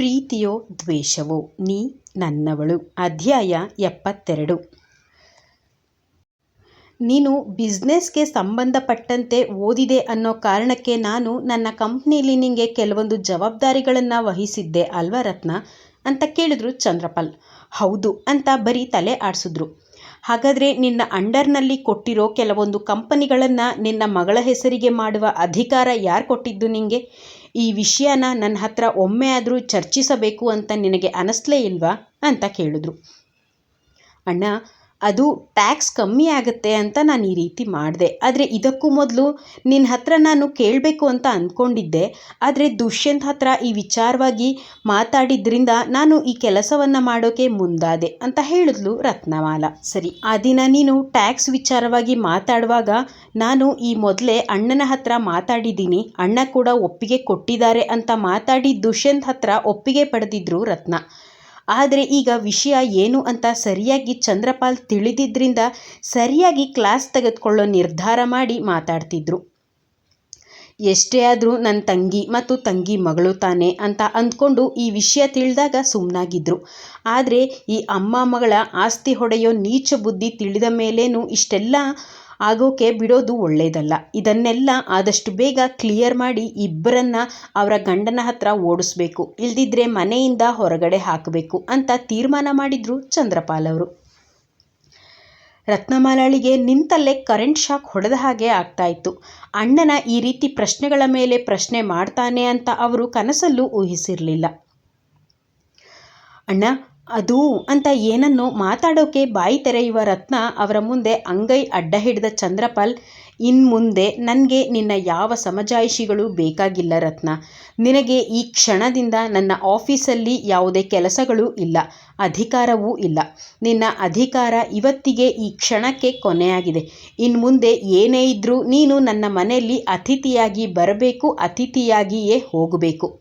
ಪ್ರೀತಿಯೋ ದ್ವೇಷವೋ ನೀ ನನ್ನವಳು. ಅಧ್ಯಾಯ ಎಪ್ಪತ್ತೆರಡು. ನೀನು ಬಿಸ್ನೆಸ್ಗೆ ಸಂಬಂಧಪಟ್ಟಂತೆ ಓದಿದೆ ಅನ್ನೋ ಕಾರಣಕ್ಕೆ ನಾನು ನನ್ನ ಕಂಪ್ನಿಲಿ ನಿನಗೆ ಕೆಲವೊಂದು ಜವಾಬ್ದಾರಿಗಳನ್ನು ವಹಿಸಿದ್ದೆ ಅಲ್ವಾ ರತ್ನ? ಅಂತ ಕೇಳಿದ್ರು ಚಂದ್ರಪಾಲ್. ಹೌದು ಅಂತ ಬರೀ ತಲೆ ಆಡಿಸಿದ್ರು. ಹಾಗಾದರೆ ನಿನ್ನ ಅಂಡರ್ನಲ್ಲಿ ಕೊಟ್ಟಿರೋ ಕೆಲವೊಂದು ಕಂಪನಿಗಳನ್ನು ನಿನ್ನ ಮಗಳ ಹೆಸರಿಗೆ ಮಾಡುವ ಅಧಿಕಾರ ಯಾರು ಕೊಟ್ಟಿದ್ದು ನಿನಗೆ ಈ ವಿಷಯನ ನನ್ನ ಹತ್ರ ಒಮ್ಮೆ ಆದರೂ ಚರ್ಚಿಸಬೇಕು ಅಂತ ನಿನಗೆ ಅನಿಸ್ಲೇ ಇಲ್ವಾ? ಅಂತ ಕೇಳಿದ್ರು. ಅಣ್ಣ ಅದು ಟ್ಯಾಕ್ಸ್ ಕಮ್ಮಿ ಆಗುತ್ತೆ ಅಂತ ನಾನು ಈ ರೀತಿ ಮಾಡಿದೆ. ಆದರೆ ಇದಕ್ಕೂ ಮೊದಲು ನಿನ್ನ ಹತ್ರ ನಾನು ಕೇಳಬೇಕು ಅಂತ ಅಂದ್ಕೊಂಡಿದ್ದೆ ಆದರೆ ದುಷ್ಯಂತ್ ಹತ್ರ ಈ ವಿಚಾರವಾಗಿ ಮಾತಾಡಿದ್ರಿಂದ ನಾನು ಈ ಕೆಲಸವನ್ನು ಮಾಡೋಕ್ಕೆ ಮುಂದಾದೆ ಅಂತ ಹೇಳಿದ್ಲು ರತ್ನಮಾಲ. ಸರಿ, ಆ ದಿನ ನೀನು ಟ್ಯಾಕ್ಸ್ ವಿಚಾರವಾಗಿ ಮಾತಾಡುವಾಗ ನಾನು ಈ ಮೊದಲೇ ಅಣ್ಣನ ಹತ್ರ ಮಾತಾಡಿದ್ದೀನಿ. ಅಣ್ಣ ಕೂಡ ಒಪ್ಪಿಗೆ ಕೊಟ್ಟಿದ್ದಾರೆ ಅಂತ ಮಾತಾಡಿ ದುಷ್ಯಂತ್ ಹತ್ರ ಒಪ್ಪಿಗೆ ಪಡೆದಿದ್ರು ರತ್ನ. ಆದರೆ ಈಗ ವಿಷಯ ಏನು ಅಂತ ಸರಿಯಾಗಿ ಚಂದ್ರಪಾಲ್ ತಿಳಿದಿದ್ದರಿಂದ ಸರಿಯಾಗಿ ಕ್ಲಾಸ್ ತೆಗೆದುಕೊಳ್ಳೋ ನಿರ್ಧಾರ ಮಾಡಿ ಮಾತಾಡ್ತಿದ್ರು. ಎಷ್ಟೇ ಆದರೂ ನನ್ನ ತಂಗಿ ಮತ್ತು ತಂಗಿ ಮಗಳು ತಾನೆ ಅಂತ ಅಂದ್ಕೊಂಡು ಈ ವಿಷಯ ತಿಳಿದಾಗ ಸುಮ್ಮನಾಗಿದ್ದರು ಆದರೆ ಈ ಅಮ್ಮ ಮಗಳ ಆಸ್ತಿ ಹೊಡೆಯೋ ನೀಚ ಬುದ್ಧಿ ತಿಳಿದ ಮೇಲೇನು ಇಷ್ಟೆಲ್ಲ ಆಗೋಕೆ ಬಿಡೋದು ಒಳ್ಳೆಯದಲ್ಲ ಇದನ್ನೆಲ್ಲ ಆದಷ್ಟು ಬೇಗ ಕ್ಲಿಯರ್ ಮಾಡಿ ಇಬ್ಬರನ್ನ ಅವರ ಗಂಡನ ಹತ್ರ ಓಡಿಸ್ಬೇಕು, ಇಲ್ದಿದ್ರೆ ಮನೆಯಿಂದ ಹೊರಗಡೆ ಹಾಕಬೇಕು ಅಂತ ತೀರ್ಮಾನ ಮಾಡಿದ್ರು ಚಂದ್ರಪಾಲ್ ಅವರು. ರತ್ನಮಾಲಾಳಿಗೆ ನಿಂತಲ್ಲೇ ಕರೆಂಟ್ ಶಾಕ್ ಹೊಡೆದ ಹಾಗೆ ಆಗ್ತಾ ಇತ್ತು. ಅಣ್ಣನ ಈ ರೀತಿ ಪ್ರಶ್ನೆಗಳ ಮೇಲೆ ಪ್ರಶ್ನೆ ಮಾಡ್ತಾನೆ ಅಂತ ಅವರು ಕನಸಲ್ಲೂ ಊಹಿಸಿರಲಿಲ್ಲ. ಅಣ್ಣ ಅದು ಅಂತ ಏನನ್ನೋ ಮಾತಾಡೋಕೆ ಬಾಯಿ ತೆರೆಯುವ ರತ್ನ ಅವರ ಮುಂದೆ ಅಂಗೈ ಅಡ್ಡ ಹಿಡಿದ ಚಂದ್ರಪಾಲ್ ಇನ್ನು ಮುಂದೆ ನನಗೆ ನಿನ್ನ ಯಾವ ಸಮಜಾಯಿಷಿಗಳು ಬೇಕಾಗಿಲ್ಲ ರತ್ನ. ನಿನಗೆ ಈ ಕ್ಷಣದಿಂದ ನನ್ನ ಆಫೀಸಲ್ಲಿ ಯಾವುದೇ ಕೆಲಸಗಳು ಇಲ್ಲ, ಅಧಿಕಾರವೂ ಇಲ್ಲ. ನಿನ್ನ ಅಧಿಕಾರ ಇವತ್ತಿಗೆ ಈ ಕ್ಷಣಕ್ಕೆ ಕೊನೆಯಾಗಿದೆ. ಇನ್ನು ಮುಂದೆ ಏನೇ ಇದ್ದರೂ ನೀನು ನನ್ನ ಮನೆಯಲ್ಲಿ ಅತಿಥಿಯಾಗಿ ಬರಬೇಕು, ಅತಿಥಿಯಾಗಿಯೇ ಹೋಗಬೇಕು.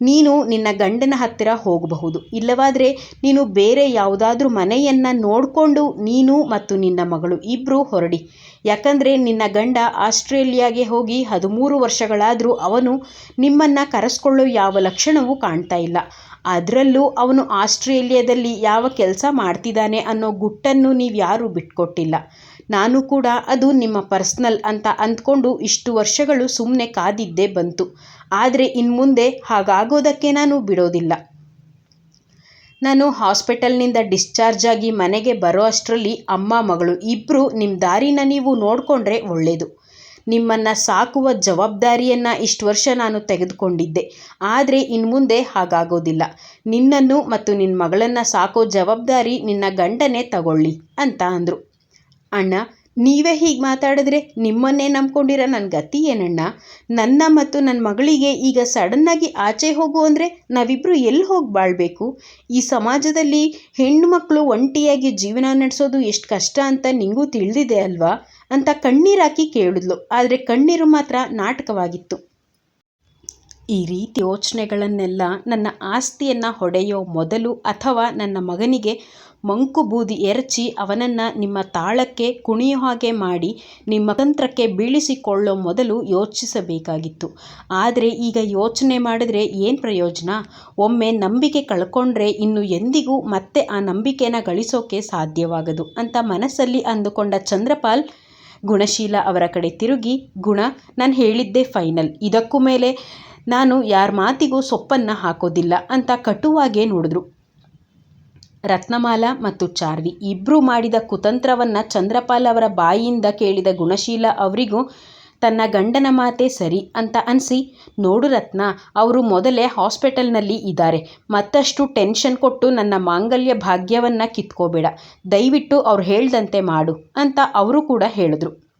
ನೀನು ನಿನ್ನ ಗಂಡನ ಹತ್ತಿರ ಹೋಗಬಹುದು. ಇಲ್ಲವಾದರೆ ನೀನು ಬೇರೆ ಯಾವುದಾದ್ರೂ ಮನೆಯನ್ನು ನೋಡಿಕೊಂಡು ನೀನು ಮತ್ತು ನಿನ್ನ ಮಗಳು ಇಬ್ಬರು ಹೊರಡಿ. ಯಾಕಂದರೆ ನಿನ್ನ ಗಂಡ ಆಸ್ಟ್ರೇಲಿಯಾಗೆ ಹೋಗಿ ಹದಿಮೂರು ವರ್ಷಗಳಾದರೂ ಅವನು ನಿಮ್ಮನ್ನು ಕರೆಸ್ಕೊಳ್ಳೋ ಯಾವ ಲಕ್ಷಣವೂ ಕಾಣ್ತಾ ಇಲ್ಲ. ಅದರಲ್ಲೂ ಅವನು ಆಸ್ಟ್ರೇಲಿಯಾದಲ್ಲಿ ಯಾವ ಕೆಲಸ ಮಾಡ್ತಿದ್ದಾನೆ ಅನ್ನೋ ಗುಟ್ಟನ್ನು ನೀವು ಯಾರೂ ಬಿಟ್ಕೊಟ್ಟಿಲ್ಲ. ನಾನು ಕೂಡ ಅದು ನಿಮ್ಮ ಪರ್ಸ್ನಲ್ ಅಂತ ಅಂದ್ಕೊಂಡು ಇಷ್ಟು ವರ್ಷಗಳು ಸುಮ್ಮನೆ ಕಾದಿದ್ದೇ ಬಂತು. ಆದರೆ ಇನ್ನು ಮುಂದೆ ಹಾಗಾಗೋದಕ್ಕೆ ನಾನು ಬಿಡೋದಿಲ್ಲ. ನಾನು ಹಾಸ್ಪಿಟಲ್ನಿಂದ ಡಿಸ್ಚಾರ್ಜ್ ಆಗಿ ಮನೆಗೆ ಬರೋ ಅಷ್ಟರಲ್ಲಿ ಅಮ್ಮ ಮಗಳು ಇಬ್ಬರು ನಿಮ್ಮ ದಾರಿನ ನೀವು ನೋಡಿಕೊಂಡ್ರೆ ಒಳ್ಳೆಯದು ನಿಮ್ಮನ್ನು ಸಾಕುವ ಜವಾಬ್ದಾರಿಯನ್ನು ಇಷ್ಟು ವರ್ಷ ನಾನು ತೆಗೆದುಕೊಂಡಿದ್ದೆ. ಆದರೆ ಇನ್ನು ಮುಂದೆ ಹಾಗಾಗೋದಿಲ್ಲ. ನಿನ್ನನ್ನು ಮತ್ತು ನಿನ್ನ ಮಗಳನ್ನು ಸಾಕೋ ಜವಾಬ್ದಾರಿ ನಿನ್ನ ಗಂಡನೇ ತಗೊಳ್ಳಿ ಅಂತ ಅಂದರು. ಅಣ್ಣ, ನೀವೇ ಹೀಗೆ ಮಾತಾಡಿದ್ರೆ ನಿಮ್ಮನ್ನೇ ನಂಬ್ಕೊಂಡಿರೋ ನನ್ನ ಗತಿ ಏನಣ್ಣ? ನನ್ನ ಮತ್ತು ನನ್ನ ಮಗಳಿಗೆ ಈಗ ಸಡನ್ನಾಗಿ ಆಚೆ ಹೋಗು ಅಂದರೆ ನಾವಿಬ್ಬರು ಎಲ್ಲಿ ಹೋಗಿ ಬಾಳಬೇಕು? ಈ ಸಮಾಜದಲ್ಲಿ ಹೆಣ್ಣು ಮಕ್ಕಳು ಒಂಟಿಯಾಗಿ ಜೀವನ ನಡೆಸೋದು ಎಷ್ಟು ಕಷ್ಟ ಅಂತ ನಿಂಗೂ ತಿಳಿದಿದೆ ಅಲ್ವಾ? ಅಂತ ಕಣ್ಣೀರಾಕಿ ಕೇಳಿದ್ಲು. ಆದರೆ ಕಣ್ಣೀರು ಮಾತ್ರ ನಾಟಕವಾಗಿತ್ತು. ಈ ರೀತಿ ಯೋಚನೆಗಳನ್ನೆಲ್ಲ ನನ್ನ ಆಸ್ತಿಯನ್ನು ಹೊಡೆಯೋ ಮೊದಲು ಅಥವಾ ನನ್ನ ಮಗನಿಗೆ ಮಂಕು ಬೂದಿ ಎರಚಿ ಅವನನ್ನು ನಿಮ್ಮ ತಾಳಕ್ಕೆ ಕುಣಿಯೋ ಹಾಗೆ ಮಾಡಿ ನಿಮ್ಮ ತಂತ್ರಕ್ಕೆ ಬೀಳಿಸಿಕೊಳ್ಳೋ ಮೊದಲು ಯೋಚಿಸಬೇಕಾಗಿತ್ತು. ಆದರೆ ಈಗ ಯೋಚನೆ ಮಾಡಿದ್ರೆ ಏನು ಪ್ರಯೋಜನ? ಒಮ್ಮೆ ನಂಬಿಕೆ ಕಳ್ಕೊಂಡ್ರೆ ಇನ್ನು ಎಂದಿಗೂ ಮತ್ತೆ ಆ ನಂಬಿಕೆನ ಗಳಿಸೋಕೆ ಸಾಧ್ಯವಾಗದು ಅಂತ ಮನಸ್ಸಲ್ಲಿ ಅಂದುಕೊಂಡ ಚಂದ್ರಪಾಲ್ ಗುಣಶೀಲ ಅವರ ಕಡೆ ತಿರುಗಿ, ಗುಣ, ನಾನು ಹೇಳಿದ್ದೆ ಫೈನಲ್ ಇದಕ್ಕೂ ಮೇಲೆ ನಾನು ಯಾರ ಮಾತಿಗೂ ಸೊಪ್ಪನ್ನು ಹಾಕೋದಿಲ್ಲ ಅಂತ ಕಟುವಾಗೇ ನೋಡಿದ್ರು. ರತ್ನಮಾಲ ಮತ್ತು ಚಾರ್ವಿ ಇಬ್ಬರು ಮಾಡಿದ ಕುತಂತ್ರವನ್ನು ಚಂದ್ರಪಾಲ್ ಅವರ ಬಾಯಿಯಿಂದ ಕೇಳಿದ ಗುಣಶೀಲ ಅವರಿಗೂ ತನ್ನ ಗಂಡನ ಮಾತೇ ಸರಿ ಅಂತ ಅನಿಸಿ, ನೋಡು ರತ್ನ, ಅವರು ಮೊದಲೇ ಹಾಸ್ಪಿಟಲ್ನಲ್ಲಿ ಇದ್ದಾರೆ. ಮತ್ತಷ್ಟು ಟೆನ್ಷನ್ ಕೊಟ್ಟು ನನ್ನ ಮಾಂಗಲ್ಯ ಭಾಗ್ಯವನ್ನು ಕಿತ್ಕೋಬೇಡ. ದಯವಿಟ್ಟು ಅವ್ರು ಹೇಳ್ದಂತೆ ಮಾಡು ಅಂತ ಅವರು ಕೂಡ ಹೇಳಿದ್ರು.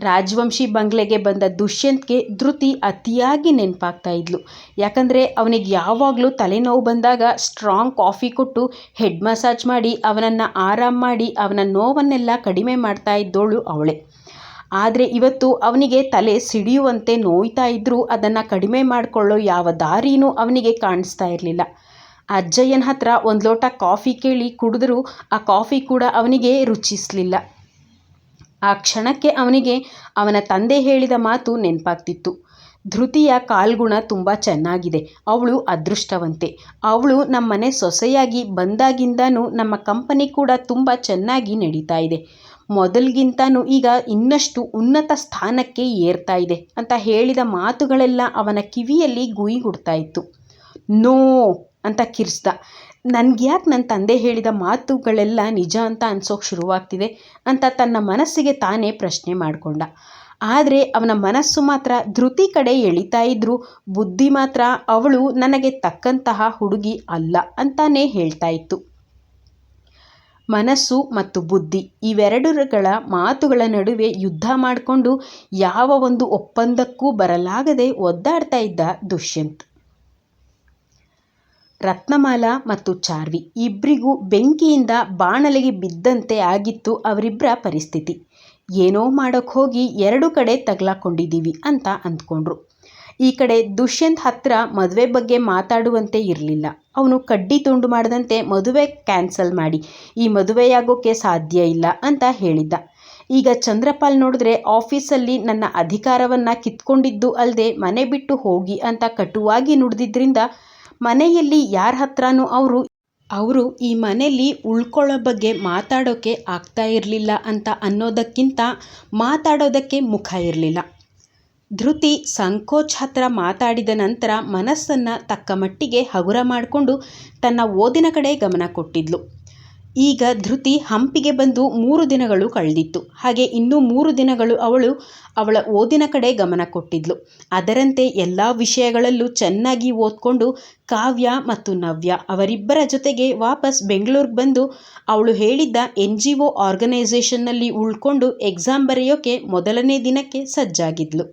ರಾಜವಂಶಿ ಬಂಗ್ಲೆಗೆ ಬಂದ ದುಷ್ಯಂತ್ಗೆ ಧೃತಿ ಅತಿಯಾಗಿ ನೆನಪಾಗ್ತಾ ಇದ್ಲು. ಯಾಕಂದರೆ ಅವನಿಗೆ ಯಾವಾಗಲೂ ತಲೆನೋವು ಬಂದಾಗ ಸ್ಟ್ರಾಂಗ್ ಕಾಫಿ ಕೊಟ್ಟು ಹೆಡ್ ಮಸಾಜ್ ಮಾಡಿ, ಅವನನ್ನು ಆರಾಮ ಮಾಡಿ, ಅವನ ನೋವನ್ನೆಲ್ಲ ಕಡಿಮೆ ಮಾಡ್ತಾ ಇದ್ದೋಳು ಅವಳೇ. ಆದರೆ ಇವತ್ತು ಅವನಿಗೆ ತಲೆ ಸಿಡಿಯುವಂತೆ ನೋಯ್ತಾ ಇದ್ದರೂ ಅದನ್ನು ಕಡಿಮೆ ಮಾಡಿಕೊಳ್ಳೋ ಯಾವ ದಾರಿನೂ ಅವನಿಗೆ ಕಾಣಿಸ್ತಾ ಇರಲಿಲ್ಲ. ಅಜ್ಜಯ್ಯನ ಹತ್ರ ಒಂದು ಲೋಟ ಕಾಫಿ ಕೇಳಿ ಕುಡಿದ್ರೂ ಆ ಕಾಫಿ ಕೂಡ ಅವನಿಗೆ ರುಚಿಸಲಿಲ್ಲ. ಆ ಕ್ಷಣಕ್ಕೆ ಅವನಿಗೆ ಅವನ ತಂದೆ ಹೇಳಿದ ಮಾತು ನೆನಪಾಗ್ತಿತ್ತು. ಧೃತಿಯ ಕಾಲ್ಗುಣ ತುಂಬ ಚೆನ್ನಾಗಿದೆ. ಅವಳು ಅದೃಷ್ಟವಂತೆ. ಅವಳು ನಮ್ಮನೆ ಸೊಸೆಯಾಗಿ ಬಂದಾಗಿಂದನೂ ನಮ್ಮ ಕಂಪನಿ ಕೂಡ ತುಂಬ ಚೆನ್ನಾಗಿ ನಡೀತಾ ಇದೆ. ಮೊದಲಿಗಿಂತನೂ ಈಗ ಇನ್ನಷ್ಟು ಉನ್ನತ ಸ್ಥಾನಕ್ಕೆ ಏರ್ತಾ ಇದೆ ಅಂತ ಹೇಳಿದ ಮಾತುಗಳೆಲ್ಲ ಅವನ ಕಿವಿಯಲ್ಲಿ ಗುಯಿಗುಡ್ತಾ ಇತ್ತು. ನೋ ಅಂತ ಕಿರ್ಸ್ದ ಯಾಕೆ ನನ್ನ ತಂದೆ ಹೇಳಿದ ಮಾತುಗಳೆಲ್ಲ ನಿಜ ಅಂತ ಅನ್ಸೋಕೆ ಶುರುವಾಗ್ತಿದೆ ಅಂತ ತನ್ನ ಮನಸ್ಸಿಗೆ ತಾನೇ ಪ್ರಶ್ನೆ ಮಾಡಿಕೊಂಡ. ಆದರೆ ಅವನ ಮನಸ್ಸು ಮಾತ್ರ ಧೃತಿ ಕಡೆ ಎಳಿತಾ ಇದ್ರು ಬುದ್ಧಿ ಮಾತ್ರ ಅವಳು ನನಗೆ ತಕ್ಕಂತಹ ಹುಡುಗಿ ಅಲ್ಲ ಅಂತಾನೇ ಹೇಳ್ತಾ ಇತ್ತು. ಮನಸ್ಸು ಮತ್ತು ಬುದ್ಧಿ ಇವೆರಡುಗಳ ಮಾತುಗಳ ನಡುವೆ ಯುದ್ಧ ಮಾಡಿಕೊಂಡು ಯಾವ ಒಂದು ಒಪ್ಪಂದಕ್ಕೂ ಬರಲಾಗದೆ ಒದ್ದಾಡ್ತಾ ಇದ್ದ ದುಷ್ಯಂತ್. ರತ್ನಮಾಲ ಮತ್ತು ಚಾರ್ವಿ ಇಬ್ಬರಿಗೂ ಬೆಂಕಿಯಿಂದ ಬಾಣಲೆಗೆ ಬಿದ್ದಂತೆ ಆಗಿತ್ತು ಅವರಿಬ್ಬರ ಪರಿಸ್ಥಿತಿ. ಏನೋ ಮಾಡೋಕ್ಕೆ ಹೋಗಿ ಎರಡು ಕಡೆ ತಗ್ಲಾಕೊಂಡಿದ್ದೀವಿ ಅಂತ ಅಂದ್ಕೊಂಡ್ರು. ಈ ಕಡೆ ದುಷ್ಯಂತ್ ಹತ್ರ ಮದುವೆ ಬಗ್ಗೆ ಮಾತಾಡುವಂತೆ ಇರಲಿಲ್ಲ. ಅವನು ಕಡ್ಡಿ ತುಂಡು ಮಾಡದಂತೆ ಮದುವೆ ಕ್ಯಾನ್ಸಲ್ ಮಾಡಿ. ಈ ಮದುವೆಯಾಗೋಕ್ಕೆ ಸಾಧ್ಯ ಇಲ್ಲ ಅಂತ ಹೇಳಿದ್ದ. ಈಗ ಚಂದ್ರಪಾಲ್ ನೋಡಿದ್ರೆ ಆಫೀಸಲ್ಲಿ ನನ್ನ ಅಧಿಕಾರವನ್ನು ಕಿತ್ಕೊಂಡಿದ್ದು ಅಲ್ಲದೆ ಮನೆ ಬಿಟ್ಟು ಹೋಗಿ ಅಂತ ಕಟುವಾಗಿ ನುಡಿದಿದ್ದರಿಂದ ಮನೆಯಲ್ಲಿ ಯಾರ ಹತ್ರನೂ ಅವರು ಅವರು ಈ ಮನೆಯಲ್ಲಿ ಉಳ್ಕೊಳ್ಳೋ ಬಗ್ಗೆ ಮಾತಾಡೋಕ್ಕೆ ಆಗ್ತಾ ಇರಲಿಲ್ಲ ಅಂತ ಅನ್ನೋದಕ್ಕಿಂತ ಮಾತಾಡೋದಕ್ಕೆ ಮುಖ ಇರಲಿಲ್ಲ. ಧೃತಿ ಸಂಕೋಚ್ ಹತ್ರ ಮಾತಾಡಿದ ನಂತರ ಮನಸ್ಸನ್ನು ತಕ್ಕ ಮಟ್ಟಿಗೆ ಹಗುರ ಮಾಡಿಕೊಂಡು ತನ್ನ ಓದಿನ ಕಡೆ ಗಮನ ಕೊಟ್ಟಿದ್ಲು. ಈಗ ಧೃತಿ ಹಂಪಿಗೆ ಬಂದು ಮೂರು ದಿನಗಳು ಕಳೆದಿತ್ತು. ಹಾಗೆ ಇನ್ನೂ ಮೂರು ದಿನಗಳು ಅವಳು ಅವಳ ಓದಿನ ಕಡೆ ಗಮನ ಕೊಟ್ಟಿದ್ಲು. ಅದರಂತೆ ಎಲ್ಲ ವಿಷಯಗಳಲ್ಲೂ ಚೆನ್ನಾಗಿ ಓದ್ಕೊಂಡು ಕಾವ್ಯ ಮತ್ತು ನವ್ಯ ಅವರಿಬ್ಬರ ಜೊತೆಗೆ ವಾಪಸ್ ಬೆಂಗಳೂರಿಗೆ ಬಂದು ಅವಳು ಹೇಳಿದ್ದ ಎನ್ ಜಿ ಒ ಆರ್ಗನೈಸೇಷನ್ನಲ್ಲಿ ಉಳ್ಕೊಂಡು ಎಕ್ಸಾಮ್ ಬರೆಯೋಕೆ ಮೊದಲನೇ ದಿನಕ್ಕೆ ಸಜ್ಜಾಗಿದ್ಲು.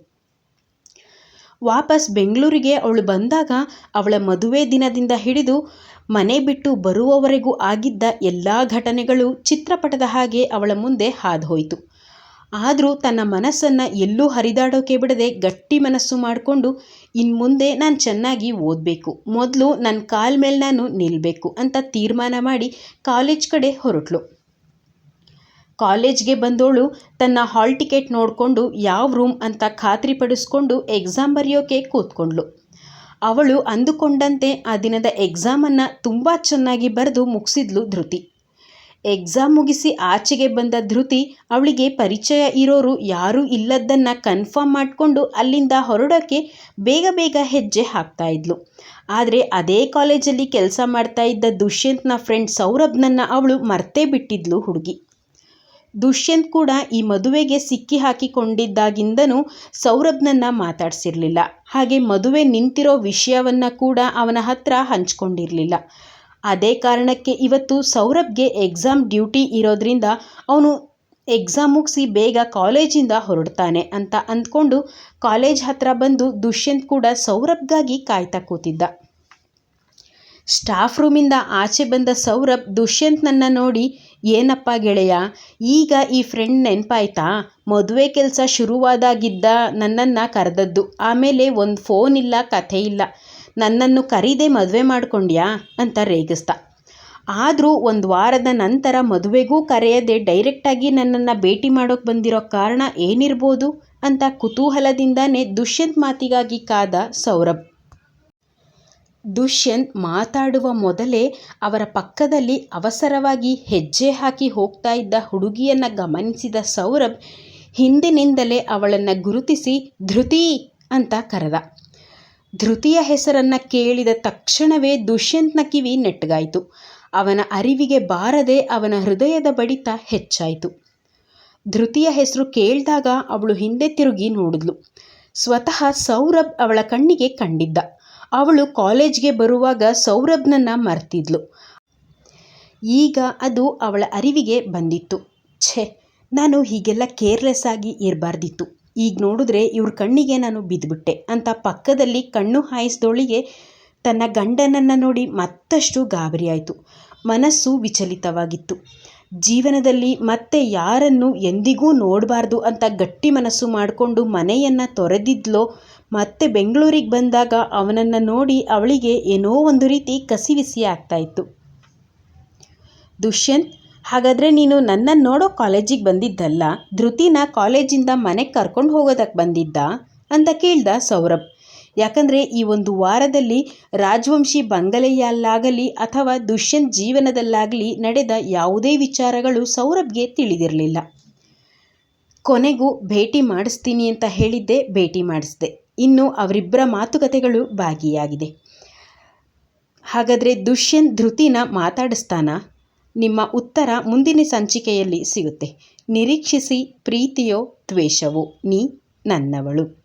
ವಾಪಸ್ ಬೆಂಗಳೂರಿಗೆ ಅವಳು ಬಂದಾಗ ಅವಳ ಮದುವೆ ದಿನದಿಂದ ಹಿಡಿದು ಮನೆ ಬಿಟ್ಟು ಬರುವವರೆಗೂ ಆಗಿದ್ದ ಎಲ್ಲ ಘಟನೆಗಳು ಚಿತ್ರಪಟದ ಹಾಗೆ ಅವಳ ಮುಂದೆ ಹಾದುಹೋಯಿತು ಆದರೂ ತನ್ನ ಮನಸ್ಸನ್ನು ಎಲ್ಲೂ ಹರಿದಾಡೋಕೆ ಬಿಡದೆ ಗಟ್ಟಿ ಮನಸ್ಸು ಮಾಡಿಕೊಂಡು ಇನ್ನು ಮುಂದೆ ನಾನು ಚೆನ್ನಾಗಿ ಓದಬೇಕು, ಮೊದಲು ನನ್ನ ಕಾಲ ಮೇಲೆ ನಾನು ನಿಲ್ಲಬೇಕು ಅಂತ ತೀರ್ಮಾನ ಮಾಡಿ ಕಾಲೇಜ್ ಕಡೆ ಹೊರಟ್ಲು. ಕಾಲೇಜ್ಗೆ ಬಂದೋಳು, ತನ್ನ ಹಾಲ್ ಟಿಕೆಟ್ ನೋಡಿಕೊಂಡು ಯಾವ ರೂಮ್ ಅಂತ ಖಾತ್ರಿಪಡಿಸ್ಕೊಂಡು ಎಕ್ಸಾಮ್ ಬರೆಯೋಕೆ ಕೂತ್ಕೊಂಡ್ಳು. ಅವಳು ಅಂದುಕೊಂಡಂತೆ ಆ ದಿನದ ಎಕ್ಸಾಮನ್ನು ತುಂಬ ಚೆನ್ನಾಗಿ ಬರೆದು ಮುಗಿಸಿದ್ಲು ಧೃತಿ. ಎಕ್ಸಾಮ್ ಮುಗಿಸಿ ಆಚೆಗೆ ಬಂದ ಧೃತಿ ಅವಳಿಗೆ ಪರಿಚಯ ಇರೋರು ಯಾರೂ ಇಲ್ಲದ್ದನ್ನು ಕನ್ಫರ್ಮ್ ಮಾಡಿಕೊಂಡು ಅಲ್ಲಿಂದ ಹೊರಡೋಕ್ಕೆ ಬೇಗ ಬೇಗ ಹೆಜ್ಜೆ ಹಾಕ್ತಾ ಇದ್ಲು. ಆದರೆ ಅದೇ ಕಾಲೇಜಲ್ಲಿ ಕೆಲಸ ಮಾಡ್ತಾ ಇದ್ದ ದುಷ್ಯಂತ್ನ ಫ್ರೆಂಡ್ ಸೌರಭ್ನನ್ನು ಅವಳು ಮರ್ತೇ ಬಿಟ್ಟಿದ್ಲು ಹುಡುಗಿ. ದುಷ್ಯಂತ್ ಕೂಡ ಈ ಮದುವೆಗೆ ಸಿಕ್ಕಿ ಹಾಕಿಕೊಂಡಿದ್ದಾಗಿಂದನು ಸೌರಭ್ನನ್ನು ಮಾತಾಡ್ಸಿರ್ಲಿಲ್ಲ. ಹಾಗೆ ಮದುವೆ ನಿಂತಿರೋ ವಿಷಯವನ್ನು ಕೂಡ ಅವನ ಹತ್ರ ಹಂಚ್ಕೊಂಡಿರಲಿಲ್ಲ. ಅದೇ ಕಾರಣಕ್ಕೆ ಇವತ್ತು ಸೌರಭ್ಗೆ ಎಕ್ಸಾಮ್ ಡ್ಯೂಟಿ ಇರೋದ್ರಿಂದ ಅವನು ಎಕ್ಸಾಮ್ ಮುಗಿಸಿ ಬೇಗ ಕಾಲೇಜಿಂದ ಹೊರಡ್ತಾನೆ ಅಂತ ಅಂದ್ಕೊಂಡು ಕಾಲೇಜ್ ಹತ್ರ ಬಂದು ದುಷ್ಯಂತ್ ಕೂಡ ಸೌರಭ್ಗಾಗಿ ಕಾಯ್ತಾ ಕೂತಿದ್ದ. ಸ್ಟಾಫ್ ರೂಮಿಂದ ಆಚೆ ಬಂದ ಸೌರಭ್ ದುಷ್ಯಂತ್ನನ್ನು ನೋಡಿ ಏನಪ್ಪ ಗೆಳೆಯ, ಈಗ ಈ ಫ್ರೆಂಡ್ ನೆನಪಾಯ್ತಾ? ಮದುವೆ ಕೆಲಸ ಶುರುವಾದಾಗಿದ್ದ ನನ್ನನ್ನು ಕರೆದದ್ದು. ಆಮೇಲೆ ಒಂದು ಫೋನ್ ಇಲ್ಲ, ಕಥೆ ಇಲ್ಲ. ನನ್ನನ್ನು ಕರೀದೆ ಮದುವೆ ಮಾಡ್ಕೊಂಡ್ಯಾ? ಅಂತ ರೇಗಿಸ್ದ ಆದರೂ ಒಂದು ವಾರದ ನಂತರ ಮದುವೆಗೂ ಕರೆಯದೆ ಡೈರೆಕ್ಟಾಗಿ ನನ್ನನ್ನು ಭೇಟಿ ಮಾಡೋಕೆ ಬಂದಿರೋ ಕಾರಣ ಏನಿರ್ಬೋದು? ಅಂತ ಕುತೂಹಲದಿಂದನೇ ದುಷ್ಯಂತ್ ಮಾತಿಗಾಗಿ ಕಾದ ಸೌರಭ್. ದುಷ್ಯಂತ್ ಮಾತಾಡುವ ಮೊದಲೇ ಅವರ ಪಕ್ಕದಲ್ಲಿ ಅವಸರವಾಗಿ ಹೆಜ್ಜೆ ಹಾಕಿ ಹೋಗ್ತಾ ಇದ್ದ ಹುಡುಗಿಯನ್ನು ಗಮನಿಸಿದ ಸೌರಭ್ ಹಿಂದಿನಿಂದಲೇ ಅವಳನ್ನು ಗುರುತಿಸಿ, ಧೃತಿ ಅಂತ ಕರೆದ. ಧೃತಿಯ ಹೆಸರನ್ನು ಕೇಳಿದ ತಕ್ಷಣವೇ ದುಷ್ಯಂತ್ನ ಕಿವಿ ನೆಟ್ಟಗಾಯಿತು. ಅವನ ಅರಿವಿಗೆ ಬಾರದೆ ಅವನ ಹೃದಯದ ಬಡಿತ ಹೆಚ್ಚಾಯಿತು. ಧೃತಿಯ ಹೆಸರು ಕೇಳಿದಾಗ ಅವಳು ಹಿಂದೆ ತಿರುಗಿ ನೋಡಿದ್ಲು. ಸ್ವತಃ ಸೌರಭ್ ಅವಳ ಕಣ್ಣಿಗೆ ಕಂಡಿದ್ದ. ಅವಳು ಕಾಲೇಜ್ಗೆ ಬರುವಾಗ ಸೌರಭ್ನನ್ನ ಮರ್ತಿದ್ಲು. ಈಗ ಅದು ಅವಳ ಅರಿವಿಗೆ ಬಂದಿತ್ತು. ಛೆ, ನಾನು ಹೀಗೆಲ್ಲ ಕೇರ್ಲೆಸ್ ಆಗಿ ಇರಬಾರ್ದಿತ್ತು. ಈಗ ನೋಡಿದ್ರೆ ಇವ್ರ ಕಣ್ಣಿಗೆ ನಾನು ಬಿದ್ದುಬಿಟ್ಟೆ ಅಂತ ಪಕ್ಕದಲ್ಲಿ ಕಣ್ಣು ಹಾಯಿಸಿದವಳಿಗೆ ತನ್ನ ಗಂಡನನ್ನು ನೋಡಿ ಮತ್ತಷ್ಟು ಗಾಬರಿಯಾಯಿತು ಮನಸ್ಸು ವಿಚಲಿತವಾಗಿತ್ತು. ಜೀವನದಲ್ಲಿ ಮತ್ತೆ ಯಾರನ್ನು ಎಂದಿಗೂ ನೋಡಬಾರ್ದು ಅಂತ ಗಟ್ಟಿ ಮನಸ್ಸು ಮಾಡಿಕೊಂಡು ಮನೆಯನ್ನು ತೊರೆದಿದ್ಲೋ ಮತ್ತೆ ಬೆಂಗಳೂರಿಗೆ ಬಂದಾಗ ಅವನನ್ನು ನೋಡಿ ಅವಳಿಗೆ ಏನೋ ಒಂದು ರೀತಿ ಕಸಿವಿಸಿ ಆಗ್ತಾಯಿತ್ತು. ದುಷ್ಯಂತ್, ಹಾಗಾದರೆ ನೀನು ನನ್ನನ್ನು ನೋಡೋ ಕಾಲೇಜಿಗೆ ಬಂದಿದ್ದಲ್ಲ, ಧೃತಿನ ಕಾಲೇಜಿಂದ ಮನೆಗೆ ಕರ್ಕೊಂಡು ಹೋಗೋದಕ್ಕೆ ಬಂದಿದ್ದ? ಅಂತ ಕೇಳ್ದ ಸೌರಭ್. ಯಾಕಂದರೆ ಈ ಒಂದು ವಾರದಲ್ಲಿ ರಾಜವಂಶಿ ಬಂಗಲೆಯಲ್ಲಾಗಲಿ ಅಥವಾ ದುಷ್ಯಂತ್ ಜೀವನದಲ್ಲಾಗಲಿ ನಡೆದ ಯಾವುದೇ ವಿಚಾರಗಳು ಸೌರಭ್ಗೆ ತಿಳಿದಿರಲಿಲ್ಲ. ಕೊನೆಗೂ, ಭೇಟಿ ಮಾಡಿಸ್ತೀನಿ ಅಂತ ಹೇಳಿದ್ದೆ ಭೇಟಿ ಮಾಡಿಸ್ದೆ. ಇನ್ನು ಅವರಿಬ್ಬರ ಮಾತುಕತೆಗಳು ಭಾಗಿಯಾಗಿದೆ. ಹಾಗಾದರೆ ದುಷ್ಯಂತ್ ಧೃತಿನ ಮಾತಾಡಿಸ್ತಾನ? ನಿಮ್ಮ ಉತ್ತರ ಮುಂದಿನ ಸಂಚಿಕೆಯಲ್ಲಿ ಸಿಗುತ್ತೆ. ನಿರೀಕ್ಷಿಸಿ, ಪ್ರೀತಿಯೋ ದ್ವೇಷವೋ, ನೀ ನನ್ನವಳು.